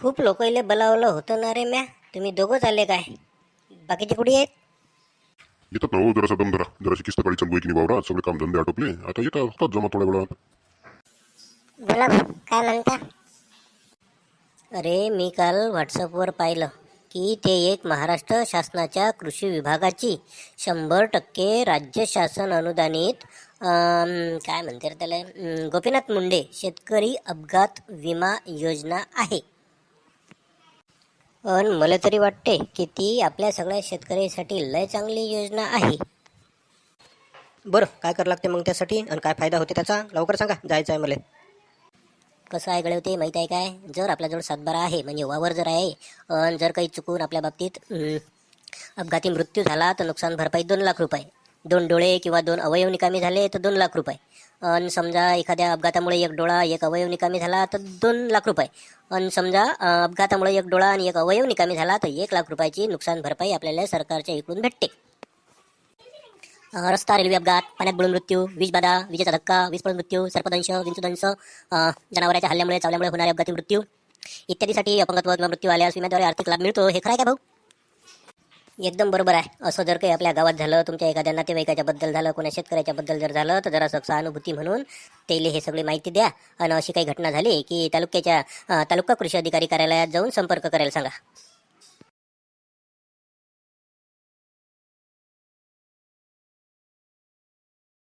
खूप लोकांना बोलावलं होतं ना रे म्या. तुम्ही दोघंच आले काय? बाकीचे कुठे आहेत? येतात ना हो जरासा दम धरा. जराशी किस्त काळी चालू आहे की नाही वावरात? सगळे काम धंदे आटोपले. आता येतात होतात जमा थोड्या वेळात. बोला भाऊ काय म्हणता? अरे मी काल व्हॉट्सअपवर पाहिलं की ते एक महाराष्ट्र शासनाच्या कृषी विभागाची शंभर टक्के राज्य शासन अनुदानित अम, काय म्हणते रे त्याला? अम, गोपीनाथ मुंडे शेतकरी अपघात विमा योजना आहे. पण मला तरी वाटते की ती आपल्या सगळ्या शेतकऱ्यांसाठी लय चांगली योजना आहे. बरं काय करावं लागते मग त्यासाठी? आणि काय फायदा होते त्याचा? लवकर सांगा जायचं आहे मला. कसं आहे गळे होते माहीत आहे काय? जर आपल्याजवळ सातबारा आहे म्हणजे वावर जर आहे अन् जर काही चुकून आपल्या बाबतीत अपघाती मृत्यू झाला तर नुकसान भरपाई दोन लाख रुपये. दोन डोळे किंवा दोन अवयव निकामी झाले तर दोन लाख रुपये. आणि समजा एखाद्या अपघातामुळे एक डोळा एक अवयव निकामी झाला तर दोन लाख रुपये. आणि समजा अपघातामुळे एक डोळा आणि एक अवयव निकामी झाला तर एक लाख रुपयाची नुकसान भरपाई आपल्याला सरकारच्या इकडून भेटते. रस्ता रेल्वे अपघात पाण्यात बुडून मृत्यू वीज बाधा विजेचा धक्का वीज पडून मृत्यू सर्पदंश विंचुदंश जनावरांच्या हल्ल्यामुळे चावल्यामुळे होणारे अपघाती मृत्यू इत्यादीसाठी अपंगत्व किंवा मृत्यू आल्यास विम्याद्वारे आर्थिक लाभ मिळतो. हे खरं आहे का भाऊ? एकदम बरोबर आहे. असं जर काही आपल्या गावात झालं तुमच्या एखाद्या नातेवाईकाच्या बद्दल झालं कोणा शेतकऱ्याच्या बद्दल जर झालं तर जरा सहानुभूती म्हणून त्याला हे सगळी माहिती द्या. आणि अशी काही घटना झाली की तालुक्याच्या तालुका कृषी अधिकारी कार्यालयात जाऊन संपर्क करायला सांगा.